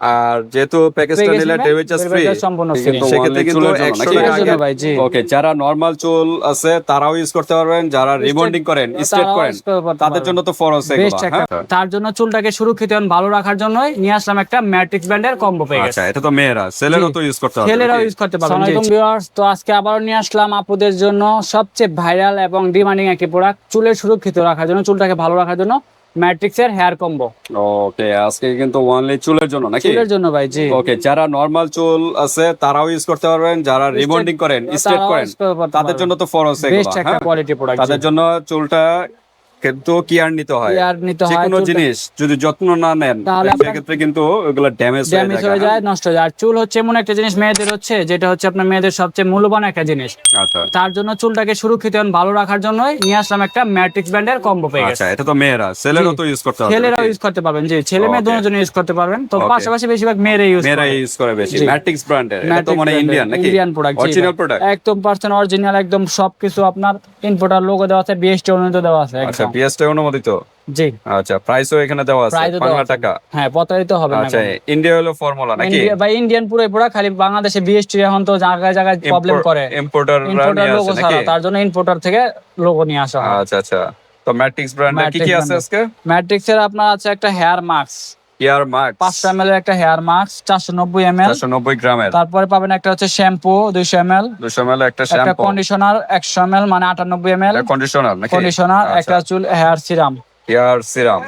আর যেহেতু প্যাকেজটা নিলে চার্জ ফ্রি সেক্ষেত্রে কিন্তু 100 টাকা চুলের জন্য ভাই, জি। ওকে যারা নরমাল চুল আছে তারাও ইউজ করতে পারবেন যারা রিবন্ডিং করেন স্ট্রেট করেন তাদের জন্য তো ফরজ হ্যাঁ? তার জন্য চুলটাকে সুরক্ষিত এবং ভালো রাখার জন্যই নিয়ে আসলাম একটা ম্যাট্রিক্স ব্র্যান্ডের কম্বো পেয়ে আচ্ছা এটা তো মেয়েরা ছেলেরও তো ইউজ করতে পারবে। ইউজ করতে আসসালামু ভিউয়ার্স তো আজকে আবারও নিয়ে আসলাম আপুদের জন্য সবচেয়ে ভাইরাল এবং ডিমান্ডিং একটি প্রোডাক্ট চুলের সুরক্ষিত রাখার জন্য চুলটাকে ভালো রাখার জন্য। ম্যাট্রিক্সের হেয়ার কম্বো ওকে আজকে কিন্তু ওনলি চুলের জন্য নাকি চুলের জন্য ভাই জি ওকে যারা নরমাল চুল আছে তারাও ইউজ করতে পারবেন যারা রিবন্ডিং করেন স্ট্রেট করেন। তাদের জন্য তো ফরজ বেস্ট একটা হ্যাঁ? কোয়ালিটি প্রোডাক্ট তাদের জন্য চুলটা কিন্তু কেয়ার নিতে হয়। কেয়ার নিতে হয়, কোনো জিনিস যদি যত্ন না নেন তাহলে সেক্ষেত্রে কিন্তু ওগুলো ড্যামেজ হয়ে ড্যামেজ হয়ে যায় নষ্ট হয়ে যায়। আর চুল হচ্ছে এমন একটা জিনিস মেয়েদের হচ্ছে যেটা হচ্ছে আপনার মেয়েদের সবচেয়ে মূল্যবান একটা জিনিস? আচ্ছা। তার জন্য চুলটাকে সুরক্ষিত এবং ভালো রাখার জন্যই নিয়ে আসলাম একটা ম্যাট্রিক্স ব্র্যান্ডের কম্বো পেয়ে গেছে। আচ্ছা এটা তো মেয়েরা ছেলেরও। তো ইউজ করতে হবে। ছেলেরাও ইউজ করতে পারবেন জি ছেলে মেয়ে. দুজন ইউজ করতে পারবেন। তো পাশাপাশি বেশিরভাগ মেয়েরা ইউজ মেয়েরা ইউজ করে বেশি। ম্যাট্রিক্স ব্র্যান্ডের এটা তো মানে ইন্ডিয়ান নাকি? ইন্ডিয়ান প্রোডাক্ট অরিজিনাল প্রোডাক্ট একদম পার্সেন্ট অরিজিনাল একদম সবকিছু আপনার ইনপুটার লোগো দেওয়া আছে বিএসটি অনুমোদিত দেওয়া আছে আচ্ছা বিএসটি অনুমোদিত? জি। আচ্ছা প্রাইসও এখানে দেওয়া আছে বাংলা টাকা? হ্যাঁ প্রতারিত হবে না আচ্ছা ইন্ডিয়া হলো ফর্মুলা নাকি? ইন্ডিয়ান পুরো পুরো খালি বাংলাদেশে বিএসটি এখন তো জায়গায় জায়গায় প্রবলেম করে। ইম্পোর্টার ইম্পোর্টার লোগো ছাড়া তার জন্য ইম্পোর্টার থেকে লোগো নিয়ে আসা হয়। আচ্ছা আচ্ছা। তো ম্যাট্রিক্স কি কি আছে আজকে? ম্যাট্রিক্সের আপনার আছে একটা হেয়ার মাস্ক ইয়ার মাস্ক পাঁচশো এম এর একটা হেয়ার মাস্ক চারশো নব্বই এম এল নব্বই গ্রামের। তারপরে পাবেন একটা হচ্ছে শ্যাম্পু দুইশো এম এল 200 ml একটা একটা শ্যাম্পু কন্ডিশনার একশো এম এল মানে আটানব্বই এম এল কন্ডিশনার কন্ডিশনার। একটা চুল hair serum serum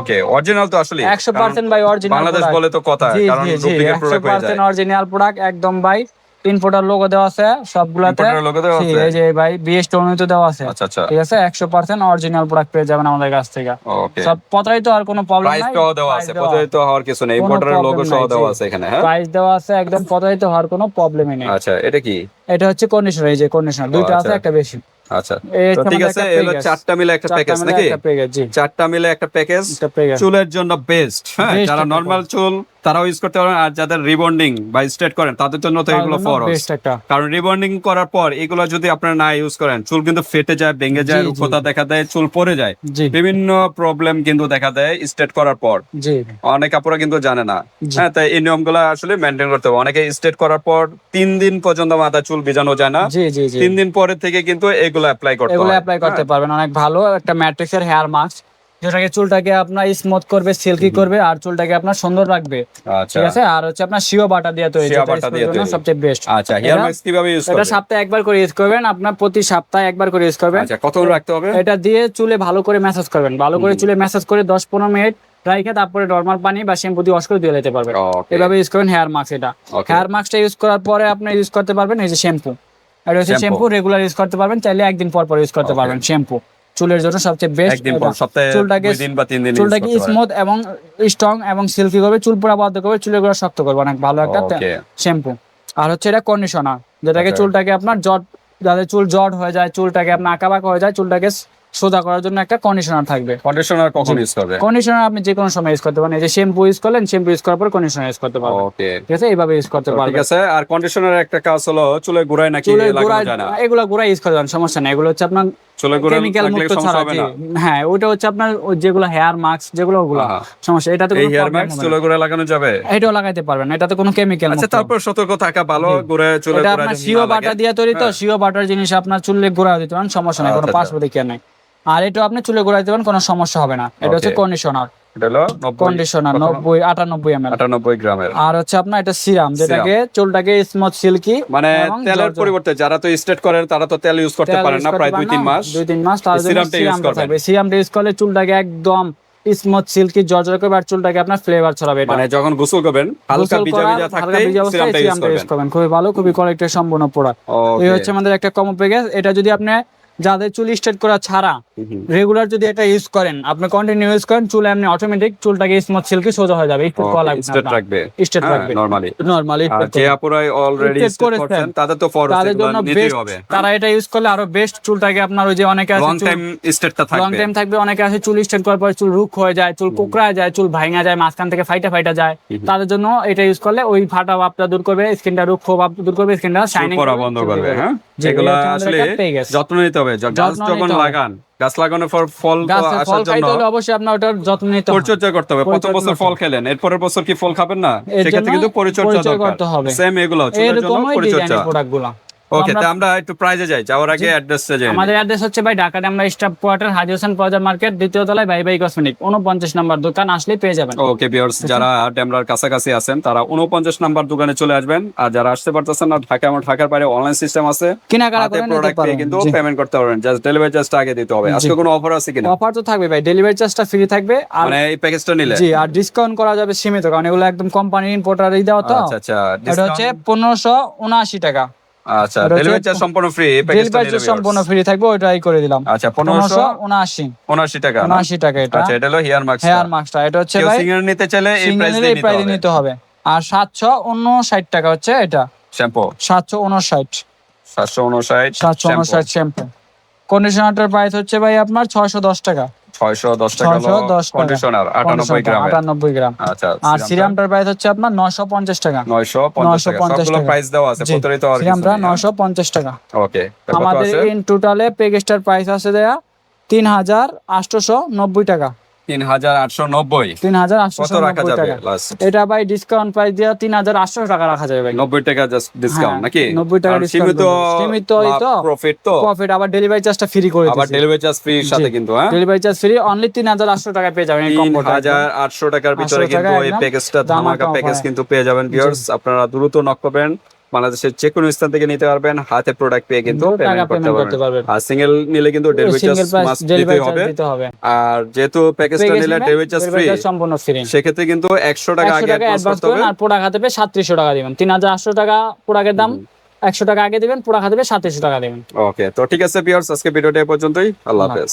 okay original তো আসলে একশো পার্সেন্ট বাই অরিজিনাল বাংলাদেশ বলে তো কথা কারণ ডুপ্লিকেট প্রোডাক্ট হয়ে যায়। অরিজিনাল প্রোডাক্ট একদম ভাই ইনপোর্টার লোগো দেওয়া আছে সবগুলাতে? এই যে ভাই অনুমোদিত দেওয়া আছে। আচ্ছা আচ্ছা। ঠিক আছে একশো পার্সেন্ট অরিজিনাল প্রোডাক্ট পেয়ে যাবেন আমাদের কাছ থেকে। সব প্রতারিত আর কোনো প্রবলেম নাই। দেওয়া আছে প্রতারিত হওয়ার কিছু নেই। লোগো সহ দেওয়া আছে এখানে হ্যাঁ? প্রাইস দেওয়া আছে একদম প্রতারিত হওয়ার কোনো প্রবলেমই নেই। আচ্ছা এটা কি? এটা হচ্ছে কন্ডিশনার এই যে কন্ডিশনার দুইটা আছে আচ্ছা। একটা বেশি। আচ্ছা। ঠিক আছে package। চারটা মিলে একটা প্যাকেজ নাকি? চারটা মিলে একটা প্যাকেজ চুলের জন্য বেস্ট হ্যাঁ? যারা নরমাল চুল তারাও ইউজ করতে পারেন আর যাদের রিবন্ডিং বা স্ট্রেট করেন তাদের জন্য তো এগুলো ফরজ। কারণ রিবন্ডিং করার পর এগুলো যদি আপনারা না ইউজ করেন চুল কিন্তু ফেটে যায় ভেঙে যায়। রুক্ষতা দেখা দেয় চুল পড়ে যায়। বিভিন্ন প্রবলেম কিন্তু দেখা দেয় স্ট্রেট করার পর। অনেক আপুরা কিন্তু জানে না। হ্যাঁ তাই এই নিয়মগুলো আসলে মেনটেন করতে হবে। অনেকে স্ট্রেট করার পর তিন দিন পর্যন্ত মাথা চুল ভিজানো যায় না। তিন দিন পরে থেকে কিন্তু এগুলো অ্যাপ্লাই করতে এগুলো অ্যাপ্লাই করতে পারবেন। অনেক ভালো একটা ম্যাট্রিক্স এর হেয়ার মাস্ক যেটাকে চুলটাকে আপনার স্মুথ করবে সিল্কি করবে আর চুলটাকে আপনার সুন্দর রাখবে। আচ্ছা। ঠিক আছে? আর হচ্ছে আপনার শিও বাটা দিয়ে তৈরি। সবচেয়ে বেস্ট আচ্ছা হেয়ার মাস্ক কীভাবে ইউজ এটা সপ্তাহে একবার করে ইউজ করবেন আপনার প্রতি সপ্তাহে একবার করে ইউজ করবেন। আচ্ছা কত রাখতে হবে? এটা দিয়ে চুলে ভালো করে ম্যাসাজ করবেন ভালো করে চুলে ম্যাসাজ করে দশ পনেরো মিনিট রাইখে তারপরে নর্মাল পানি বা শ্যাম্পু দিয়ে ওয়াশ করে দিয়ে নিতে পারবেন. এভাবে ইউজ করবেন হেয়ার মাস্ক এটা। হেয়ার মাস্কটা ইউজ করার পরে আপনি ইউজ করতে পারবেন এই যে শ্যাম্পু এটা হচ্ছে শ্যাম্পু রেগুলার ইউজ করতে পারবেন চাইলে একদিন পর পর ইউজ করতে পারবেন শ্যাম্পু চুলের জন্য সবচেয়ে বেস্ট একদিন পর সপ্তাহে চুলটাকে দিন বা তিন দিন চুলটাকে স্মুথ এবং স্ট্রং এবং সিল্কি করবে চুল পুরা বদ্ধ করবে চুলেরগুলো শক্ত করবে অনেক ভালো একটা শ্যাম্পু আর হচ্ছে এটা কন্ডিশনার যেটাকে। চুলটাকে আপনার জট যাদের চুল জট হয়ে যায় চুলটাকে আপনার আঁকা বাঁকা হয়ে যায় চুলটাকে সোজা করার জন্য একটা কন্ডিশনার থাকবে। কন্ডিশনার কখন ইউজ করবে? কন্ডিশনার আপনি যে কোনো সময় ইউজ করতে পারেন। এই যে শ্যাম্পু ইউজ করলেন শ্যাম্পু ইউজ করার পর কন্ডিশনার ইউজ করতে পারবেন। ওকে ঠিক আছে? এইভাবে ইউজ করতে পারবেন। ঠিক আছে আর কন্ডিশনার একটা কাজ হলো চুলে গুড়ায় নাকি লাগানো যায় না? এগুলো গোড়া ইউজ করতে পারেন সমস্যা নেই। এগুলো হচ্ছে আপনার চুলে গুড়া কেমিক্যাল মুক্ত সমস্যা ছাড়া হবে না। হ্যাঁ ওটা হচ্ছে আপনার যেগুলো হেয়ার মাস্ক যেগুলো ওগুলো। সমস্যা এটাতে কোনো হেয়ার হবে চুলে না গুড়া লাগানো যাবে? এটাও লাগাইতে পারবেন এটাতে কোনো কেমিক্যাল আচ্ছা তারপর সতর্ক থাকা ভালো গুড়ে চুলে এটা আপনার শিও বাটা। দিয়ে তৈরি তো হ্যাঁ। শিও বাটার জিনিস আপনার চুলে গোড়া দিতে পারেন সমস্যা নেই কোনো আচ্ছা, পার্শ্ব দেখিয়ে নাই। আর এটা আপনি চুলে গোড়া দিতে পারেন কোনো সমস্যা হবে না। এটা হচ্ছে কন্ডিশনার এটা হলো কন্ডিশনার কত? নব্বই আটানব্বই এম আটানব্বই গ্রামের। আর হচ্ছে আপনার এটা সিরাম যেটাকে চুলটাকে স্মুথ সিল্কি মানে তেলের পরিবর্তে যারা তো স্ট্রেট করেন তারা তো তেল ইউজ করতে পারেন না প্রায় দুই তিন মাস। দুই তিন মাস তার জন্য সিরামটা। থাকবে। সিরামটা ইউজ করলে চুলটাকে একদম স্মুথ সিল্কি জর্জর করবে আর চুলটাকে আপনার ফ্লেভার ছড়াবে মানে যখন গোসল করবেন হালকা ভিজা ভিজা থাকতে সিরামটা ইউজ করবেন। করবেন। খুবই ভালো খুবই কোয়ালিটি সম্পূর্ণ প্রোডাক্ট এই হচ্ছে আমাদের একটা কমো প্যাকেজ এটা যদি আপনি যাদের চুল স্ট্রেট করা ছাড়া রেগুলার যদি এটা ইউজ করেন আপনি কন্টিনিউ ইউজ করেন চুল এমনি অটোমেটিক চুলটাকে স্মুথ সিল্কি সোজা হয়ে যাবে। একটু কল লাগবে স্ট্রেট রাখবে। স্ট্রেট রাখবে। নরমালি নরমালি যে আপুরাই অলরেডি স্ট্রেট করেছেন, তাদের তো ফরজ তাদের জন্য বেস্ট হবে। তারা এটা ইউজ করলে আরও বেস্ট চুলটাকে আপনার ওই যে অনেকে আছে লং টাইম স্ট্রেটটা লং টাইম থাকবে। অনেকে আছে চুল স্ট্রেট করার পরে চুল রুক্ষ হয়ে যায় চুল কোকড়া যায় চুল ভাঙা যায় মাঝখান থেকে ফাইটা ফাইটা যায়। তাদের জন্য এটা ইউজ করলে ওই ফাটা ভাবটা দূর করবে স্কিনটা রুক্ষ ভাব দূর করবে স্কিনটা শাইনিং পড়া বন্ধ করবে হ্যাঁ? আমাদের আসলে। যত্ন নিতে হবে। যখন লাগান গাছ লাগানোর পর ফল আসার জন্য অবশ্যই আপনার ওটার যত্ন নিতে হবে। পরিচর্যা করতে হবে। প্রথম বছর ফল খেলেন এরপরের বছর কি ফল খাবেন না? সেক্ষেত্রে কিন্তু পরিচর্যা দরকার। সেম এগুলো চুলের জন্য পরিচর্যা। ওকে তা আমরা একটু প্রাইজে যাই যাওয়ার আগে অ্যাড্রেসটা যাই। আমাদের অ্যাড্রেস হচ্ছে ভাই ঢাকাতে আমরা স্টাফ কোয়ার্টার হাজি হোসেন বাজার মার্কেট দ্বিতীয় তলায় ভাই ভাই কসমেটিক উনপঞ্চাশ নম্বর দোকান আসলেই পেয়ে যাবেন। ওকে ভিউয়ার্স যারা ডেমরার কাছাকাছি আছেন তারা উনপঞ্চাশ নাম্বার দোকানে চলে আসবেন। আর যারা আসতে পারতেছেন না ঢাকা আমার ঢাকার বাইরে অনলাইন সিস্টেম আছে কেনাকাটা করে নিতে পারবেন কিন্তু পেমেন্ট করতে পারবেন। জাস্ট ডেলিভারি চার্জটা আগে দিতে হবে। আজকে কোনো অফার আছে কিনা? অফার তো থাকবে ভাই ডেলিভারি চার্জটা ফ্রি থাকবে। আর মানে এই প্যাকেজটা নিলে? জি আর ডিসকাউন্ট করা যাবে সীমিত কারণ এগুলো একদম কোম্পানির ইম্পোর্টারই দেওয়া তো। আচ্ছা আচ্ছা এটা হচ্ছে পনেরোশো উনআশি টাকা। আচ্ছা ডেলিভারি চার্জ সম্পূর্ণ ফ্রি ডেলিভারি নিলে সম্পূর্ণ ফ্রি থাকবে ওইটাই করে দিলাম। আচ্ছা টাকা না? উনআশি টাকা এটা। আচ্ছা এটা হলো হেয়ার মাস্ক হেয়ার মাস্কটা এটা হচ্ছে ভাই নিতে চাইলে এই প্রাইস দিয়ে নিতে হবে। আর সাতশো উনষাট টাকা হচ্ছে এটা। শ্যাম্পু সাতশো উনষাট। সাতশো উনষাট সাতশো উনষাট শ্যাম্পু কন্ডিশনারটার প্রাইস হচ্ছে ভাই আপনার ছয়শো দশ টাকা। টাকা কন্ডিশনার গ্রাম গ্রাম। আচ্ছা আর সিরামটার প্রাইস হচ্ছে আপনার নশো পঞ্চাশ টাকা। নয়শো পঞ্চাশ টাকা। সবগুলো প্রাইস দেওয়া আছে জি, আর সিরামটা নশো পঞ্চাশ টাকা। ওকে আমাদের ইন টোটালে প্যাকেজটার প্রাইস আছে দেয়া তিন টাকা। তিন হাজার আটশো নব্বই। তিন হাজার কত রাখা যাবে? এটা ভাই ডিসকাউন্ট প্রাইস তিন হাজার আটশো টাকা রাখা যাবে ভাই। নব্বই টাকা জাস্ট ডিসকাউন্ট হ্যাঁ, নাকি? 90 টাকা আর সীমিত তো। প্রফিট তো। প্রফিট আবার ডেলিভারি চার্জটা ফ্রি করে আবার ডেলিভারি চার্জ ফ্রি সাথে কিন্তু হ্যাঁ? ডেলিভারি চার্জ ফ্রি অনলি তিন হাজার আটশো টাকা পেয়ে যাবেন এই কম্বোটা হাজার আটশো টাকার ভিতরে 800 কিন্তু এই প্যাকেজটা ধামাকা প্যাকেজ কিন্তু পেয়ে যাবেন ভিউয়ার্স আপনারা দ্রুত নক করবেন বাংলাদেশের যে কোনো স্থান থেকে নিতে পারবেন হাতে প্রোডাক্ট পেয়ে কিন্তু পেমেন্ট করতে পারবেন। পারবেন। আর সিঙ্গেল নিলে কিন্তু ডেলিভারি চার্জ মাস্ট ডেলিভারি দিতেই হবে। চার্জ দিতে হবে। আর যেহেতু প্যাকেজটা নিলে ডেলিভারি চার্জ ফ্রি সম্পূর্ণ ফ্রি সেক্ষেত্রে কিন্তু একশো টাকা আগে অ্যাডভান্স করতে হবে। আর প্রোডাক্ট হাতে পেয়ে সাতত্রিশশো টাকা দিবেন। তিন হাজার আটশো টাকা প্রোডাক্টের দাম একশো টাকা আগে দিবেন হাতে পেয়ে সাতত্রিশশো টাকা দিবেন। ওকে তো ঠিক আছে পিয়ার্স আজকে ভিডিওটা পর্যন্তই। আল্লাহ হাফেজ।